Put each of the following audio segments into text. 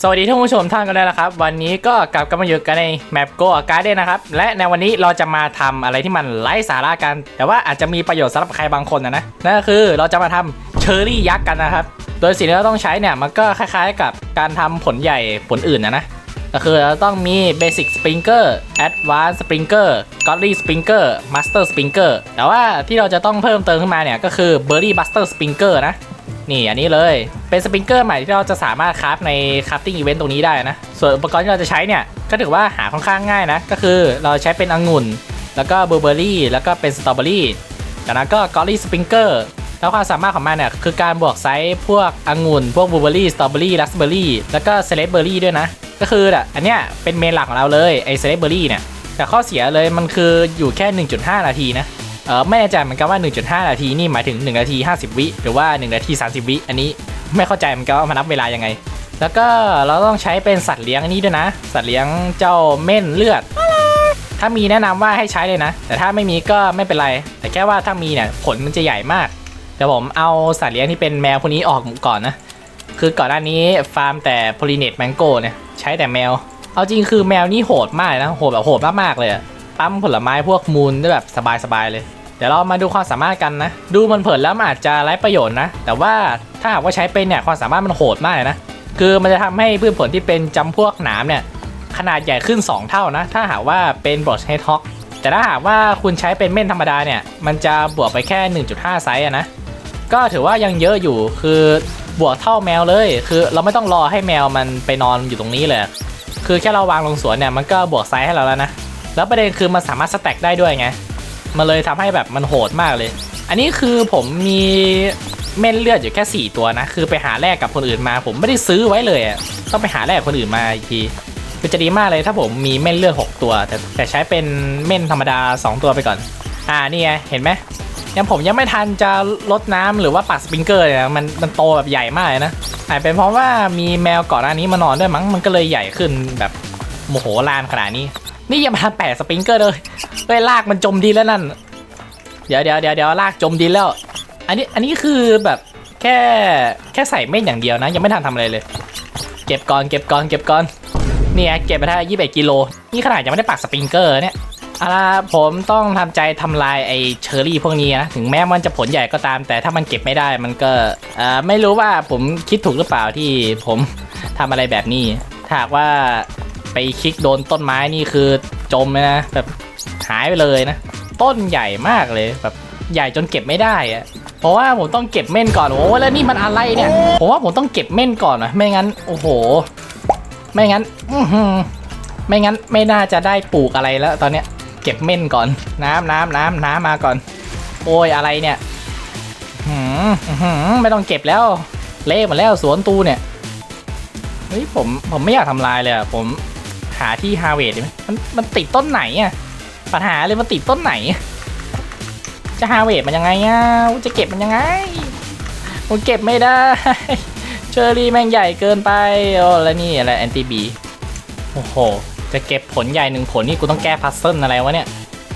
สวัสดีท่านผู้ชมท่านกันด้วยนะครับ วันนี้ก็กลับกันมาอยู่กันในแมปโกอาการ์เดนนะครับ และในวันนี้เราจะมาทำอะไรที่มันไร้สาระกัน แต่ว่าอาจจะมีประโยชน์สำหรับใครบางคนนะนะนั่นก็คือเราจะมาทำเชอร์รี่ยักษ์กันนะครับ โดยสิ่งที่เราต้องใช้เนี่ยมันก็คล้ายๆกับการทำผลใหญ่ผลอื่นนะนะก็คือเราต้องมี Basic Sprinkler Advanced Sprinkler Godly Sprinkler Master Sprinkler แต่ว่าที่เราจะต้องเพิ่มเติมขึ้นมาเนี่ยก็คือ Berry Buster Sprinkler นะนี่อันนี้เลย เป็นสปริงเกอร์ใหม่ที่เราจะสามารถคราฟในคราฟติ้งอีเวนต์ตรงนี้ได้นะ ส่วนอุปกรณ์ที่เราจะใช้เนี่ย ก็ถือว่าหาค่อนข้างง่ายนะ ก็คือเราใช้เป็นองุ่น แล้วก็เบอร์เบอรี่ แล้วก็เป็นสตรอเบอรี่จากนั้นก็กอรี่สปริงเกอร์ แล้วความสามารถของมันเนี่ยคือการบวกไซส์พวกองุ่น พวกบลูเบอรี่ สตรอเบอรี่ราสเบอรี่ แล้วก็เซเลบเบอรี่ด้วยนะ ก็คืออะ อันเนี้ยเป็นเมนหลักของเราเลย ไอเซเลบเบอรี่เนี่ย แต่ข้อเสียเลยมันคืออยู่แค่ 1.5 นาทีนะ เออไม่แน่ใจเหมือนกันว่า 1.5 นาทีนี่หมายถึง 1 นาที 50 วิ หรือว่า 1 นาที 30 วิ อันนี้ ไม่เข้าใจเหมือนกันว่ามันนับเวลายังไง แล้วก็เราต้องใช้เป็นสัตว์เลี้ยงอันนี้ด้วยนะ สัตว์เลี้ยงเจ้าเม่นเลือด ถ้ามีแนะนำว่าให้ใช้เลยนะ แต่ถ้าไม่มีก็ไม่เป็นไร แต่แค่ว่าถ้ามีเนี่ยผลมันจะใหญ่มากเดี๋ยวผมเอาสัตว์เลี้ยงที่เป็นแมวพวกนี้ออกก่อนนะ คือก่อนหน้านี้ฟาร์มแต่โพลิเนตแมงโก้เนี่ยใช้แต่แมว เอาจริงคือแมวนี่โหดมากนะโหดแบบโหดมากๆเลยปั๊มผลไม้พวกมูลได้แบบสบายๆเลย ดี๋ยวเรามาดูความสามารถกันนะ ดูมันเผินแล้วมันอาจจะไร้ประโยชน์นะ แต่ว่าถ้าหากว่าใช้เป็นเนี่ยความสามารถมันโหดมากเลยนะ คือมันจะทำให้พืชผลที่เป็นจำพวกหนามเนี่ยขนาดใหญ่ขึ้น 2 เท่านะ ถ้าหากว่าเป็นบอชเฮดฮอกแต่ถ้าหากว่าคุณใช้เป็นเม่นธรรมดาเนี่ย มันจะบวกไปแค่ 1.5 ไซส์อะนะ ก็ถือว่ายังเยอะอยู่ คือบวกเท่าแมวเลย คือเราไม่ต้องรอให้แมวมันไปนอนอยู่ตรงนี้เลย คือแค่เราวางลงสวนเนี่ยมันก็บวกไซส์ให้เราแล้วนะ แล้วประเด็นคือมันสามารถสแต็กได้ด้วยไง มันเลยทำให้แบบมันโหดมากเลย อันนี้คือผมมีเม่นเลือดอยู่แค่ 4 ตัวนะ คือไปหาแลกกับคนอื่นมา ผมไม่ได้ซื้อไว้เลยต้องไปหาแลกกับคนอื่นมาอีกทีคือจะดีมากเลยถ้าผมมีเม่นเลือด6 ตัว แต่แต่ใช้เป็นเม่นธรรมดา 2 ตัวไปก่อน อ่านี่ไงเห็นไหมยังผมยังไม่ทันจะลดน้ำหรือว่าปักสปริงเกอร์เนี่ยมันมันโตแบบใหญ่มากเลยนะอาจเป็นเพราะว่ามีแมวก่อนหน้านี้มานอนด้วยมั้งมันก็เลยใหญ่ขึ้นแบบโมโหลานขนาดนี้ นี่ยังมาทำแปดสปริงเกอร์เลยเฮ้ยลากมันจมดินแล้วนั่น เดี๋ยวเดี๋ยวเดี๋ยวเดี๋ยวลากจมดินแล้ว อันนี้อันนี้คือแบบแค่แค่ใส่เม่นอย่างเดียวนะ ยังไม่ทันทำอะไรเลย เก็บก่อนเก็บก่อนเก็บก่อนเนี่ยเก็บไปได้ยี่สิบกิโลนี่ขนาดยังไม่ได้ปักสปริงเกอร์เนี่ยเอาล่ะผมต้องทำใจทำลายไอเชอร์รี่พวกนี้นะถึงแม้มันจะผลใหญ่ก็ตาม แต่ถ้ามันเก็บไม่ได้มันก็เอ่อไม่รู้ว่าผมคิดถูกหรือเปล่าที่ผมทำอะไรแบบนี้ถ้าหากว่า ไปคลิกโดนต้นไม้นี่คือจมเลยนะแบบหายไปเลยนะ ต้นใหญ่มากเลยแบบใหญ่จนเก็บไม่ได้อะเพราะว่าผมต้องเก็บเม่นก่อนโอ้แล้วนี่มันอะไรเนี่ยผมว่าผมต้องเก็บเม่นก่อนนะไม่งั้นโอ้โห ไม่งั้นอืไม่งั้นไม่น่าจะได้ปลูกอะไรแล้ว ตอนเนี้ยเก็บเม่นก่อน น้ำน้ำน้ำน้ำมาก่อน โอ้ยอะไรเนี่ยหืมอื้อหือไม่ต้องเก็บแล้วเละหมดแล้วสวนตูเนี่ยเฮ้ยผมผมไม่อยากทำลายเลยอะผมาที่ฮาเวดไหมมันมันติดต้นไหนอะปัญหาเลยมันติดต้นไหน จะฮาเวสมันยังไงอะจะเก็บมันยังไงผมเก็บไม่ได้ เชอรี่แม่งใหญ่เกินไปโอ้แล้วนี่อะไรแอนตี้บีโอ้โห จะเก็บผลใหญ่หนึ่งผลนี่กูต้องแก้พัซเซิลอะไรวะเนี่ย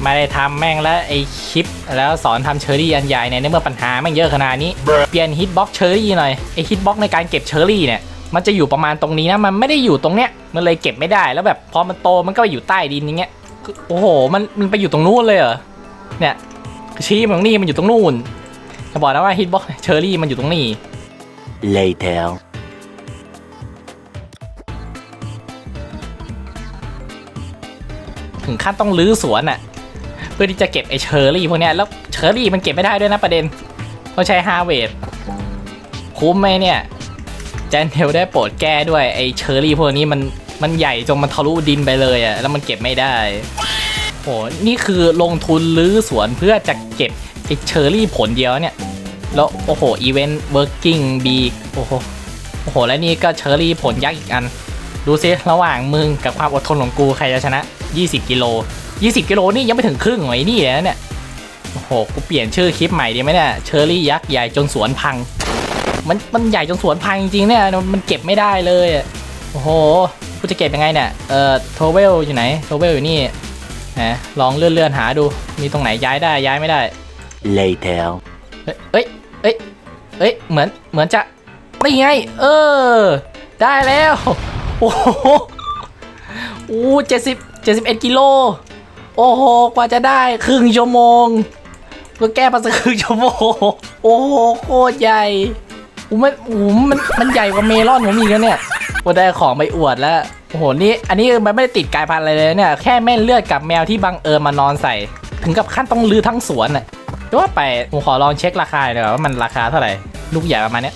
ไม่ได้ทำแม่งแล้วไอคลิป แล้วสอนทำเชอรี่อันใหญ่เนี่ยในเมื่อปัญหาแม่งเยอะขนาดนี้ เปลี่ยนฮิตบ็อกเชอรี่หน่อยไอฮิตบ็อกในการเก็บเชอรี่เนี่ย มันจะอยู่ประมาณตรงนี้นะ มันไม่ได้อยู่ตรงเนี้ย มันเลยเก็บไม่ได้ แล้วแบบพอมันโตมันก็ไปอยู่ใต้ดินอย่างเงี้ยคือโอ้โห มันมันไปอยู่ตรงนู้นเลยเหรอ เนี่ยชี้มันตรงนี้มันอยู่ตรงนู่น จะบอกนะว่าฮิตบ็อกเชอรี่มันอยู่ตรงนี้ Later. ถึงขั้นต้องรื้อสวนอะ่ะเพื่อที่จะเก็บไอเชอร์รี่พวกเนี้ย แล้วเชอร์รี่มันเก็บไม่ได้ด้วยนะประเด็นต้องใช้ฮาร์เวสคุ้มไหมเนี่ยแจนเทลได้โปรดแก้ด้วยไอเชอร์รี่พวกนี้มันมันใหญ่จนมันทะลุดินไปเลยอะแล้วมันเก็บไม่ได้โหนี่คือลงทุนรื้อสวนเพื่อจะเก็บไอเชอร์รี่ผลเดียวเนี่ยแล้วโอ้โหอีเวนต์เวิร์กิ่งบีโอ้โหโอ้โหและนี่ก็เชอร์รี่ผลยักษ์อีกอัน ดูซิระหว่างมึงกับความอดทนของกูใครจะชนะ 20 กิโล 20 กิโลนี่ยังไม่ถึงครึ่งหน่อยนี่เลยนะเนี่ยโอ้โหกูเปลี่ยนชื่อคลิปใหม่ดีไหมเนี่ยเชอร์รี่ยักษ์ใหญ่จนสวนพัง มันมันใหญ่จนสวนพังจริงๆเนี่ยมันเก็บไม่ได้เลยอะโอ้โหกูจะเก็บยังไงเนี่ยเอ่อโทเวลอยู่ไหนโทเวลอยู่นี่นะลองเลื่อนเลื่อนๆหาดูมีตรงไหนย้ายได้ย้ายไม่ได้ Later. เอ้ยเอ้ยเอ้ยเอ้ยเหมือนเหมือนจะนี่ไง เออ ได้แล้วโอ้โหโอ้เจ็ดสิบเจ็ดสิบเอ็ดกิโลโอ้โหกว่าจะได้ครึ่งชั่วโมงก็แก้มาสักครึ่งชั่วโมงโอ้โหโคตรใหญ่โอ้มันโอ้มันมันใหญ่กว่าเมลอนผมอีกแล้วเนี่ยโอ้ได้ของไปอวดแล้วโอ้โหนี่อันนี้มันไม่ได้ติดกลายพันธุ์อะไรเลยเนี่ยแค่แม่เลือดกับแมวที่บังเอิญมานอนใส่ ถึงกับขั้นต้องลื้อทั้งสวนน่ะแต่ว่าไปผมขอลองเช็คราคาหน่อยว่ามันราคาเท่าไหร่ลูกใหญ่ประมาณเนี้ย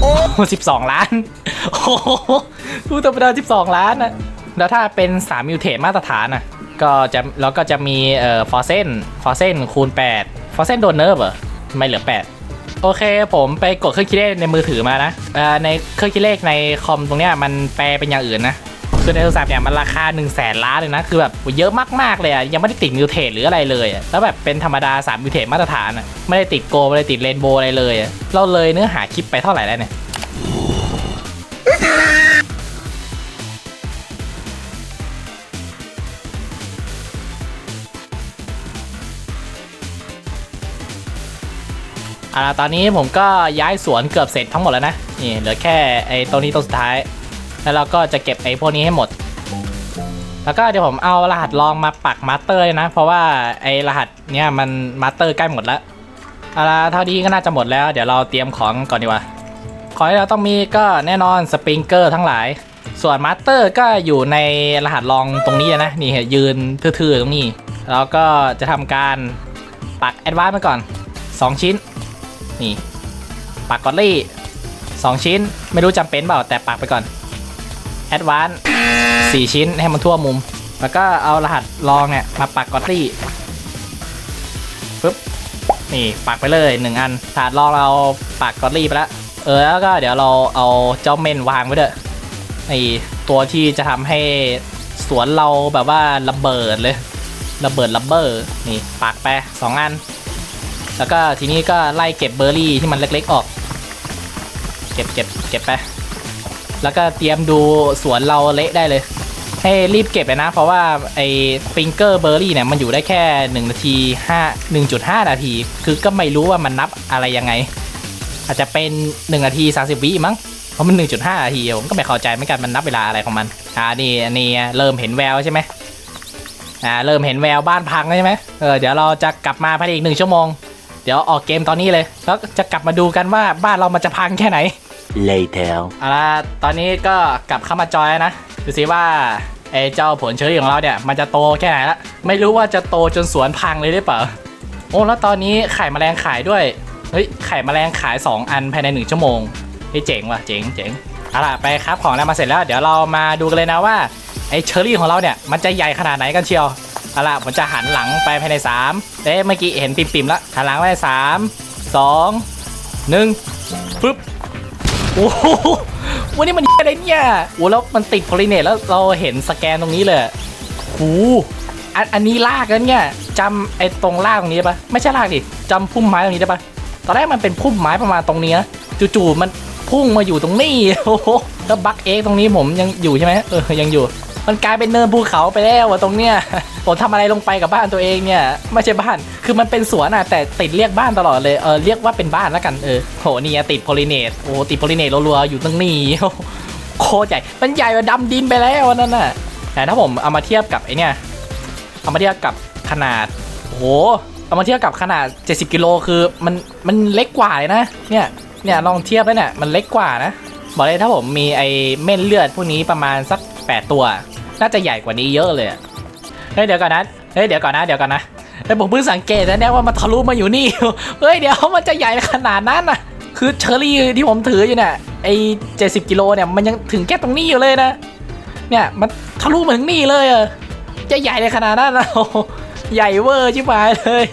โอ้สิบสองล้านโอ้โหลูกธรรมดาสิบสองล้านนะแล้วถ้าเป็น3มิวเทสมาตรฐานอะก็จะแล้วก็จะมีเอ่อฟอร์เซนฟอร์เซนคูณ8ฟอร์เซนโดนเนิร์ฟเหรอไม่เหลือ 8 โอเคผมไปกดเครื่องคิดเลขในมือถือมานะเอ่อในเครื่องคิดเลขในคอมตรงเนี้ยมันแปลเป็นอย่างอื่นนะคือในโทรศัพท์เนี่ยมันราคา1นึ่งแสนล้านเลยนะคือแบบเยอะมากๆเลยอะยังไม่ได้ติดมิวเทสหรืออะไรเลยอะแล้วแบบเป็นธรรมดา3มิวเทสมาตรฐานอะไม่ได้ติดโกไม่ได้ติดเรนโบว์อะไรเลยอะเราเลยเนื้อหาคลิปไปเท่าไหร่แล้วเนี่ย อ่าตอนนี้ผมก็ย้ายสวนเกือบเสร็จทั้งหมดแล้วนะนี่เหลือแค่ไอ้ตัวนี้ตัวสุดท้าย แล้วเราก็จะเก็บไอ้พวกนี้ให้หมด แล้วก็เดี๋ยวผมเอารหัสลองมาปักมาสเตอร์เลยนะ เพราะว่าไอ้รหัสเนี้ยมันมาสเตอร์ใกล้หมดแล้วเอาละเท่านี้ก็น่าจะหมดแล้ว เดี๋ยวเราเตรียมของก่อนดีกว่าของที่เราต้องมีก็แน่นอนสปริงเกอร์ทั้งหลาย ส่วนมาสเตอร์ก็อยู่ในรหัสลองตรงนี้นะนี่ยืนทื่อๆตรงนี้ แล้วก็จะทำการปักแอดวานซ์ไปก่อน 2 ชิ้น นี่ปักกอตลี่2ชิ้นไม่รู้จำเป็นเปล่าแต่ปักไปก่อนแอดวานซ์4ชิ้นให้มันทั่วมุม แล้วก็เอารหัสลองเนี่ยมาปักกอตลี่ปึ๊บนี่ปักไปเลย1อันถาดลองเราปักกอตลี่ไปแล้วเออแล้วก็เดี๋ยวเราเอาเจ้าเมนวางไว้เด้อไอตัวที่จะทำให้สวนเราแบบว่าระเบิดเลยระเบิดระเบิดนี่ปักไปสองอัน แล้วก็ทีนี้ก็ไล่เก็บเบอร์รี่ที่มันเล็กๆออก เก็บเก็บเก็บไป แล้วก็เตรียมดูสวนเราเละได้เลย ให้รีบเก็บไปนะ เพราะว่าไอ้ฟิงเกอร์เบอร์รี่เนี่ยมันอยู่ได้แค่ 1 นาที5 1.5 นาที คือก็ไม่รู้ว่ามันนับอะไรยังไง อาจจะเป็น 1 นาที 30 วิมั้ง เพราะมัน 1.5 นาทีผมก็ไม่เข้าใจเหมือนกันมันนับเวลาอะไรของมัน อ่านี่นี่เริ่มเห็นแววใช่ไหมอ่าเริ่มเห็นแววบ้านพังแล้วใช่ไหมเออเดี๋ยวเราจะกลับมาภายในอีกหนึ่งชั่วโมง เดี๋ยวออกเกมตอนนี้เลย แล้วจะกลับมาดูกันว่าบ้านเรามันจะพังแค่ไหน later, เอาล่ะตอนนี้ก็กลับเข้ามาจอยแล้วนะ ดูสิว่าไอ้เจ้าผลเชอรี่ของเราเนี่ย มันจะโตแค่ไหนละ ไม่รู้ว่าจะโตจนสวนพังเลยหรือเปล่า โอ้ แล้วตอนนี้ไข่แมลงขายด้วย เฮ้ย ไข่แมลงขาย 2 อันภายใน 1 ชั่วโมงเฮ้ยเจ๋งว่ะ เจ๋งเจ๋งเอาล่ะ ไปครับของแล้วมาเสร็จแล้ว เดี๋ยวเรามาดูกันเลยนะว่าไอ้เชอรี่ของเราเนี่ย มันจะใหญ่ขนาดไหนกันเชียว เอาล่ะผมจะหันหลังไปภายใน 3 เอ๊ะเมื่อกี้เห็นปิ่มๆแล้วหันหลังไปสามสองหนึ่งปึ๊บโอ้โหวันนี้มันอะไรเนี่ยโอ้แล้วมันติดโพลิเนตแล้วเราเห็นสแกนตรงนี้เลยโอ้อันอันนี้ลากกันเนี่ยจำไอ้ตรงลากตรงนี้ได้ปะไม่ใช่ลากดิจำพุ่มไม้ตรงนี้ได้ปะตอนแรกมันเป็นพุ่มไม้ประมาณตรงนี้นะจู่ๆมันพุ่งมาอยู่ตรงนี้โอ้โหแล้วบักเอ็กตรงนี้ผมยังอยู่ใช่ไหมเออยังอยู่ มันกลายเป็นเนินภูเขาไปแล้วอะตรงเนี้ยผมทำอะไรลงไปกับบ้านตัวเองเนี่ยไม่ใช่บ้าน คือมันเป็นสวนอะแต่ติดเรียกบ้านตลอดเลยเออเรียกว่าเป็นบ้านแล้วกันเออโหนี่ติดโพลิเนตโอ้ติดโพลิเนตรัวๆอยู่ตรงนี้โคตรใหญ่มันใหญ่กว่าดำดินไปแล้วนั่นน่ะแต่ถ้าผมเอามาเทียบกับไอเนี่ยเอามาเทียบกับขนาดโอ้โหเอามาเทียบกับขนาด 70กิโลคือมันมันเล็กกว่าเลยนะเนี่ยเนี่ยลองเทียบแล้วเนี่ยมันเล็กกว่านะบอกเลยถ้าผมมีไอเม่นเลือดพวกนี้ประมาณสัก 8 ตัว น่าจะใหญ่กว่านี้เยอะเลยอะเฮ้ยเดี๋ยวก่อนนะเฮ้ยเดี๋ยวก่อนนะเดี๋ยวก่อนนะเฮ้ผมเพิ่งสังเกตนะเนี่ยว่ามันทะลุมาอยู่นี่ เฮ้ยเดี๋ยวมันจะใหญ่ขนาดนั้นนะคือเชอรี่ที่ผมถืออยู่เนี่ยไอ้70กิโลเนี่ยมันยังถึงแค่ตรงนี้อยู่เลยนะ เนี่ยมันทะลุมาถึงนี่เลยอะจะใหญ่ในขนาดนั้นนะโอ้โหใหญ่เวอร์ชิบหายเลย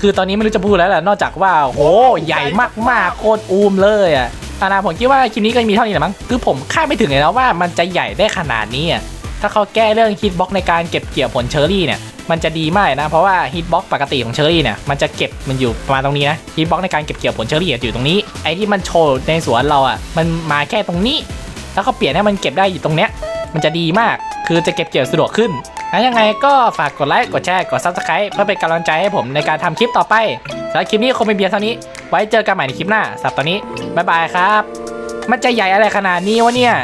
คือตอนนี้ไม่รู้จะพูดแล้วแหละนอกจากว่าโหใหญ่มากๆโคตรอูมเลยอะ อานาผมคิดว่าคลิปนี้ก็มีเท่านี้แหละมั้งคือผมคาดไม่ถึงเลยนะว่ามันจะใหญ่ได้ขนาดนี้อะถ้าเขาแก้เรื่องฮิตบ็อกในการเก็บเกี่ยวผลเชอร์รี่เนี่ยมันจะดีมากนะ เพราะว่าฮิตบ็อกปกติของเชอร์รี่เนี่ยมันจะเก็บมันอยู่ประมาณตรงนี้นะฮิตบ็อกในการเก็บเกี่ยวผลเชอร์รี่อยู่ตรงนี้ไอ้ที่มันโชว์ในสวนเราอะมันมาแค่ตรงนี้ แล้วเขาเปลี่ยนให้มันเก็บได้อยู่ตรงเนี้ยมันจะดีมากคือจะเก็บเกี่ยวสะดวกขึ้นแล้วยังไงก็ฝากกดไลค์กดแชร์กด subscribe เพื่อเป็นกำลังใจให้ผมในการทำคลิปต่อไปสำหรับคลิปนี้คงเป็นเพียงเท่านี้ ไว้เจอกันใหม่ในคลิปหน้าสับตอนนี้ บ๊ายบายครับ มันจะใหญ่อะไรขนาดนี้วะเนี่ย